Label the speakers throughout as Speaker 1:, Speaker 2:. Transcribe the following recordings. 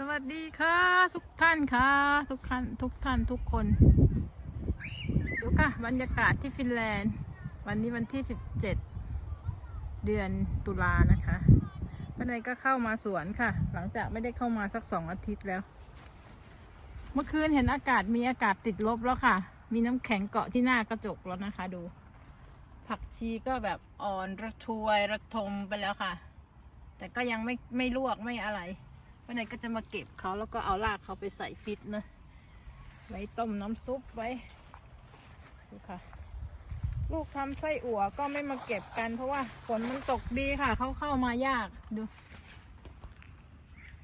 Speaker 1: สวัสดีค่ะ ทุกท่านค่ะ ทุกท่านทุกท่านทุกคนดูค่ะบรรยากาศที่ฟินแลนด์ วันนี้วันที่ 17 เดือนตุลานะคะป้าเนยก็เข้ามาสวนค่ะ หลังจากไม่ได้เข้ามาสักสองอาทิตย์แล้ว เมื่อคืนเห็นอากาศมีอากาศติดลบแล้วค่ะ มีน้ำแข็งเกาะที่หน้ากระจกแล้วนะคะดู ผักชีก็แบบอ่อนระทวยระทมไปแล้วค่ะ แต่ก็ยังไม่ไม่ลวกไม่อะไร วันไหนก็จะมาเก็บเขาแล้วก็เอารากเขาไปใส่ฟิตนะ ไว้ต้มน้ำซุปไว้ ดูค่ะ ลูกทำไส้อั่วก็ไม่มาเก็บกันเพราะว่าฝนมันตกดีค่ะ เขาเข้ามายาก ดู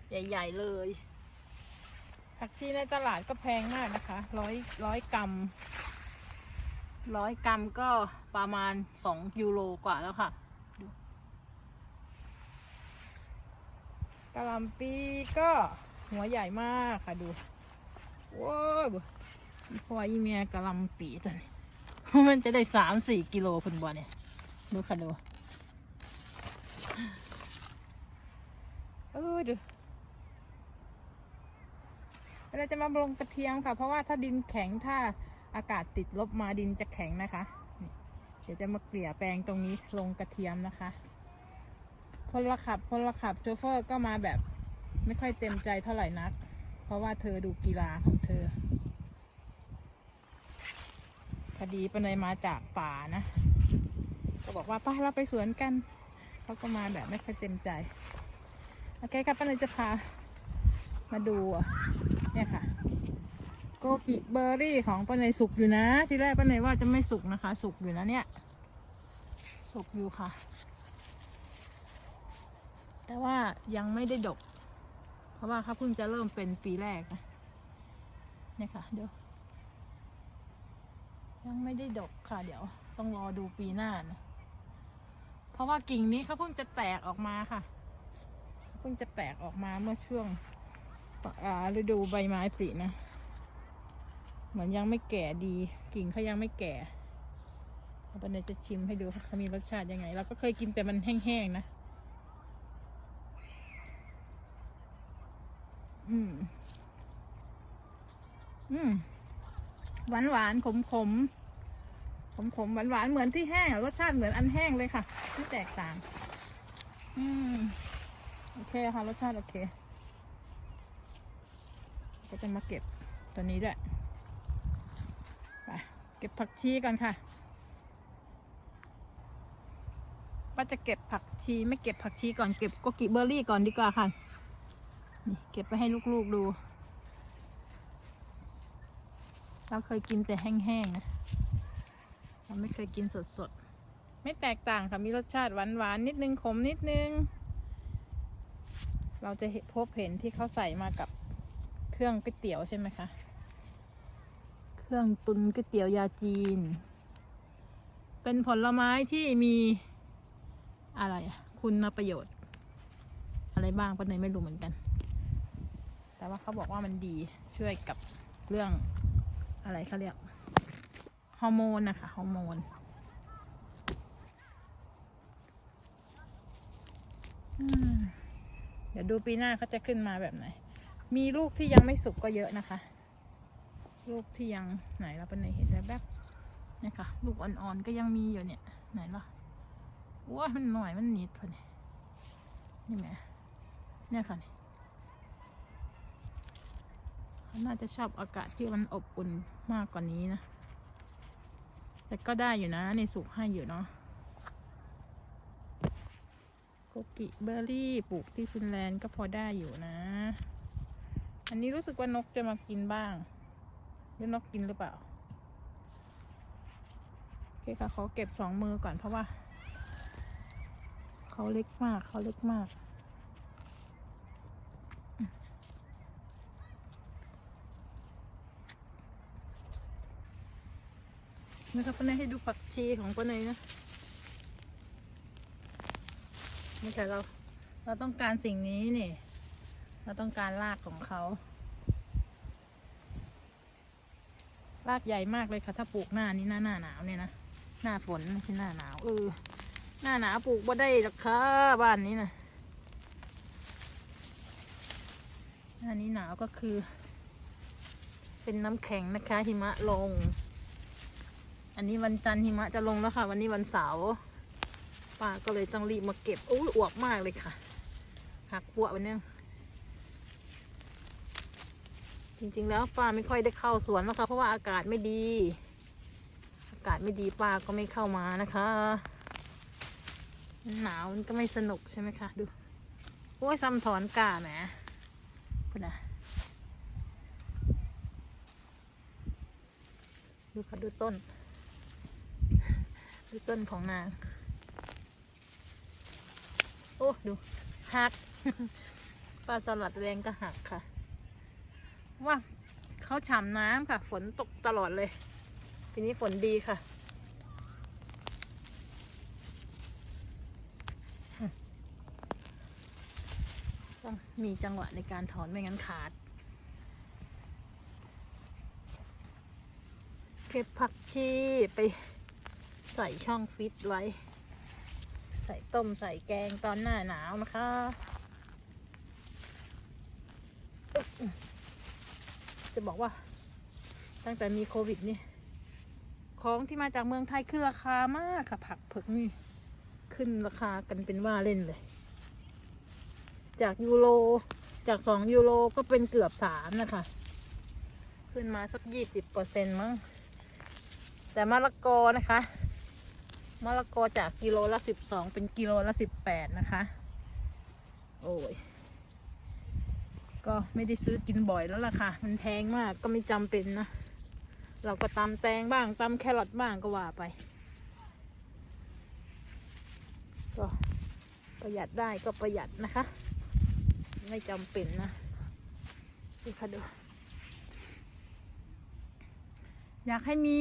Speaker 1: ใหญ่ ๆ เลย ผักชีในตลาดก็แพงมากนะคะร้อยร้อยกรัมร้อยกรัมก็ประมาณสองยูโรกว่าแล้วค่ะ กะหล่ำปีก็หัวใหญ่มากค่ะดูว้าวพออีเมียกะหล่ำปีตัวนี้มันจะได้สามสี่กิโลคุณบอเนี่ย ดูค่ะดูเออดูเราจะมาลงกระเทียมค่ะ เพราะว่าถ้าดินแข็งถ้าอากาศติดลบมาดินจะแข็งนะคะ เดี๋ยวจะมาเกลี่ยแปลงตรงนี้ลงกระเทียมนะคะ พลขับพลขับโชเฟอร์ก็มาแบบไม่ค่อยเต็มใจเท่าไหร่นัก เพราะว่าเธอดูกีฬาของเธอพอดีปนายมาจากป่านะ ก็บอกว่าไป้าเราไปสวนกันเขาก็มาแบบไม่ค่อยเต็มใจ โอเคครับป้านายจะพามาดูเนี่ยค่ะโกกิเบอร์รี่ของป้านายสุกอยู่นะ ที่แรกป้านายว่าจะไม่สุกนะคะ สุกอยู่นะเนี่ย สุกอยู่ค่ะ แต่ว่ายังไม่ได้ดก เพราะว่าเขาเพิ่งจะเริ่มเป็นปีแรกนะเนี่ยค่ะเดี๋ยวยังไม่ได้ดกค่ะ เดี๋ยวต้องรอดูปีหน้านะเพราะว่ากิ่งนี้เขาเพิ่งจะแตกออกมาค่ะ เพิ่งจะแตกออกมาเมื่อช่วงฤดูใบไม้ผลินะ เหมือนยังไม่แก่ดี กิ่งเขายังไม่แก่เราไปจะชิมให้ดูว่าเขามีรสชาติยังไง เราก็เคยกินแต่มันแห้งๆนะ อืม อืม หวานหวานขมขมขมขมหวานหวานเหมือนที่แห้งรสชาติเหมือนอันแห้งเลยค่ะไม่แตกต่าง อืม โอเคค่ะ รสชาติโอเค ก็จะมาเก็บตัวนี้ด้วย ไป เก็บผักชีก่อนค่ะป้าจะเก็บผักชีไม่เก็บผักชีก่อนเก็บโกกิเบอร์รี่ก่อนดีกว่าค่ะ นี่เก็บไปให้ลูกๆดู เราเคยกินแต่แห้งๆนะเราไม่เคยกินสดๆ ไม่แตกต่างค่ะ มีรสชาติหวานๆ นิดนึง ขมนิดนึง เราจะพบเห็นที่เขาใส่มากับเครื่องก๋วยเตี๋ยวใช่ไหมคะ เครื่องตุนก๋วยเตี๋ยวยาจีน เป็นผลไม้ที่มีอะไรคุณประโยชน์ อะไรบ้างป้าเนยไม่รู้เหมือนกัน แต่ว่าเขาบอกว่ามันดีช่วยกับเรื่องอะไรเขาเรียกฮอร์โมนนะคะฮอร์โมนเดี๋ยวดูปีหน้าเขาจะขึ้นมาแบบไหน มีลูกที่ยังไม่สุกก็เยอะนะคะ ลูกที่ยังไหนเราเป็นไหนเห็นแบบแบบนี่ค่ะ ลูกอ่อนๆก็ยังมีอยู่เนี่ย ไหนล่ะว้ามันหน่อยมันนิดพอนี่นี่แหมเนี่ยค่ะนี่ เขาน่าจะชอบอากาศที่มันอบอุ่นมากกว่านี้นะ แต่ก็ได้อยู่นะในสุกให้อยู่เนาะโกกิเบอร์รี่ปลูกที่ฟินแลนด์ก็พอได้อยู่นะ อันนี้รู้สึกว่านกจะมากินบ้าง หรือนกกินหรือเปล่า โอเคค่ะเขาเก็บสองมือก่อนเพราะว่า เขาเล็กมากเขาเล็กมาก นะครับป้าเนยให้ดูผักชีของป้าเนยนะนี่ค่ะเราเราต้องการสิ่งนี้นี่ เราต้องการรากของเขารากใหญ่มากเลยค่ะถ้าปลูกหน้านี้หน้าหน้าหนาวเนี่ยนะหน้าฝนไม่ใช่หน้าหนาวเออหน้าหนาวปลูกบ่ได้หรอกค่ะบ้านนี้นะอันนี้หนาวก็คือ เป็นน้ำแข็งนะคะ หิมะลง อันนี้วันจันทร์หิมะจะลงแล้วค่ะ วันนี้วันเสาร์ป้าก็เลยต้องรีบมาเก็บอุ้ยอวบมากเลยค่ะหักปววันนี้จริงๆแล้วป้าไม่ค่อยได้เข้าสวนแล้วค่ะเพราะว่าอากาศไม่ดี อากาศไม่ดีป้าก็ไม่เข้ามานะคะหนาวมันก็ไม่สนุกใช่ไหมคะดูโอ้ยซ้ำถอนกาแหมคุณนะดูค่ะดูต้น ดูต้นของนาง โอ้ ดู หัก ปลาสลัดแรงก็หักค่ะ ว่าเขาฉ่ำน้ำค่ะ ฝนตกตลอดเลย ทีนี้ฝนดีค่ะต้องมีจังหวะในการถอนไม่งั้นขาด เก็บผักชีไป ใส่ช่องฟิตไว้ ใส่ต้มใส่แกงตอนหน้าหนาวนะคะ จะบอกว่า ตั้งแต่มีโควิดนี่ของที่มาจากเมืองไทยขึ้นราคามากค่ะ ผักเผือกนี่ ขึ้นราคากันเป็นว่าเล่นเลย จากยูโรจากสองยูโรก็เป็นเกือบสามนะคะ ขึ้นมาสักยี่สิบเปอร์เซ็นต์มั้งแต่มะละกอนะคะ มะละกอจากกิโลละสิบสองเป็นกิโลละสิบแปดนะคะ โอ้ย ก็ไม่ได้ซื้อกินบ่อยแล้วล่ะค่ะ มันแพงมากก็ไม่จำเป็นนะ เราก็ตำแตงบ้างตำแครอทบ้างก็ว่าไป ก็ประหยัดได้ก็ประหยัดนะคะ ไม่จำเป็นนะดูค่ะดูอยากให้มี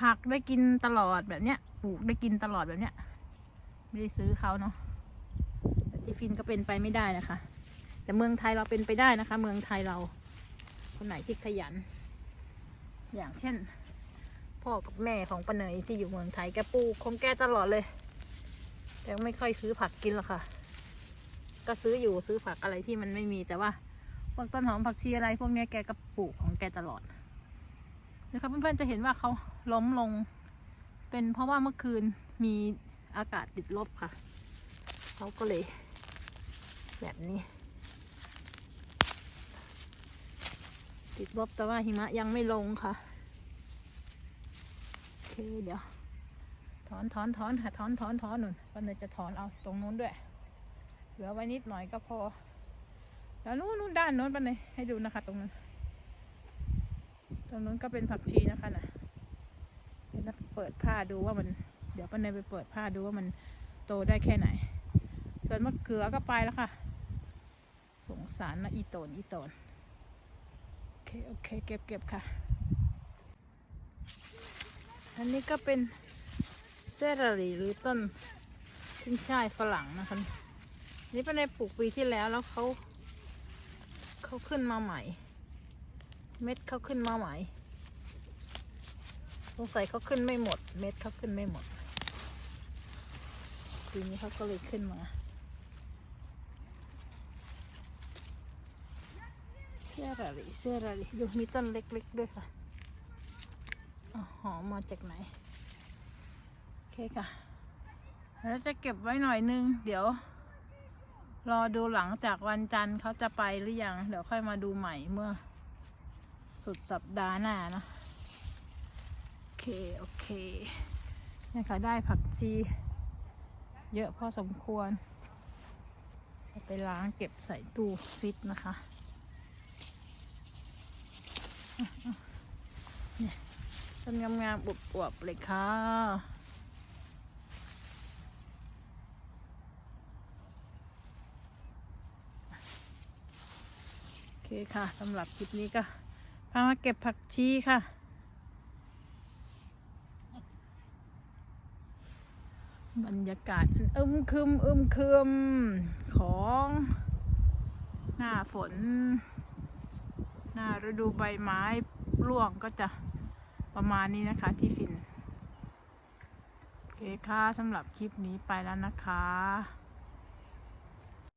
Speaker 1: ผักได้กินตลอดแบบเนี้ยปลูกได้กินตลอดแบบเนี้ย ไม่ได้ซื้อเขาเนาะแต่ที่ฟินก็เป็นไปไม่ได้นะคะ แต่เมืองไทยเราเป็นไปได้นะคะ เมืองไทยเราคนไหนที่ขยัน อย่างเช่น พ่อกับแม่ของป้าเนยที่อยู่เมืองไทยแกปลูกของแกตลอดเลย แต่ไม่ค่อยซื้อผักกินหรอกค่ะ ก็ซื้ออยู่ซื้อผักอะไรที่มันไม่มีแต่ว่าพวกต้นหอมผักชีอะไรพวกนี้แกก็ปลูกของแกตลอดนะครับเพื่อนๆจะเห็นว่าเขา ล้มลง เป็นเพราะว่าเมื่อคืนมีอากาศติดลบค่ะ เขาก็เลย แบบนี้ ติดลบแต่ว่าหิมะยังไม่ลงค่ะโอเคเดี๋ยว ถอนถอนถอนค่ะถอนถอนถอนหนุนก็เลยจะถอนเอาตรงนู้นด้วย เหลือไว้นิดหน่อยก็พอ แล้วนู้นนู้นด้านโน้นไปเลยให้ดูนะคะ ตรงนั้น ตรงนู้นก็เป็นผักชีนะคะนะ เปิดผ้าดูว่ามัน เดี๋ยวป้าเนยไปเปิดผ้าดูว่ามันโตได้แค่ไหน ส่วนมะเขือก็ไปแล้วค่ะ สงสารนะอีโตนอีโตนโอเคโอเคเก็บเก็บค่ะ อันนี้ก็เป็นเซรารีหรือต้นขึ้นช่ายฝรั่งนะคะนี่เป็นในปลูกปีที่แล้วแล้วเขาเขาขึ้นมาใหม่ เม็ดเขาขึ้นมาใหม่ สงสัยเขาขึ้นไม่หมด เม็ดเขาขึ้นไม่หมดปีนี้เขาก็เลยขึ้นมาเสื้อราลีเสื้อราลีดูมีต้นเล็กๆด้วยค่ะหอมมาจากไหน โอเคค่ะ แล้วจะเก็บไว้หน่อยนึง เดี๋ยว รอดูหลังจากวันจันทร์เขาจะไปหรือยัง เดี๋ยวค่อยมาดูใหม่เมื่อ สุดสัปดาห์หน้านะ เค โอเคนี่ค่ะได้ผักชี เยอะพอสมควร ไปล้างเก็บใส่ตู้ฟิตนะคะเนี่ยต้นงามๆอวบๆเลยค่ะโอเคค่ะสำหรับคลิปนี้ก็พามาเก็บผักชีค่ะ บรรยากาศอึมครึมอึมครึมของหน้าฝน หน้าฤดูใบไม้ร่วงก็จะประมาณนี้นะคะที่ฟิน โอเคค่ะสำหรับคลิปนี้ไปแล้วนะคะ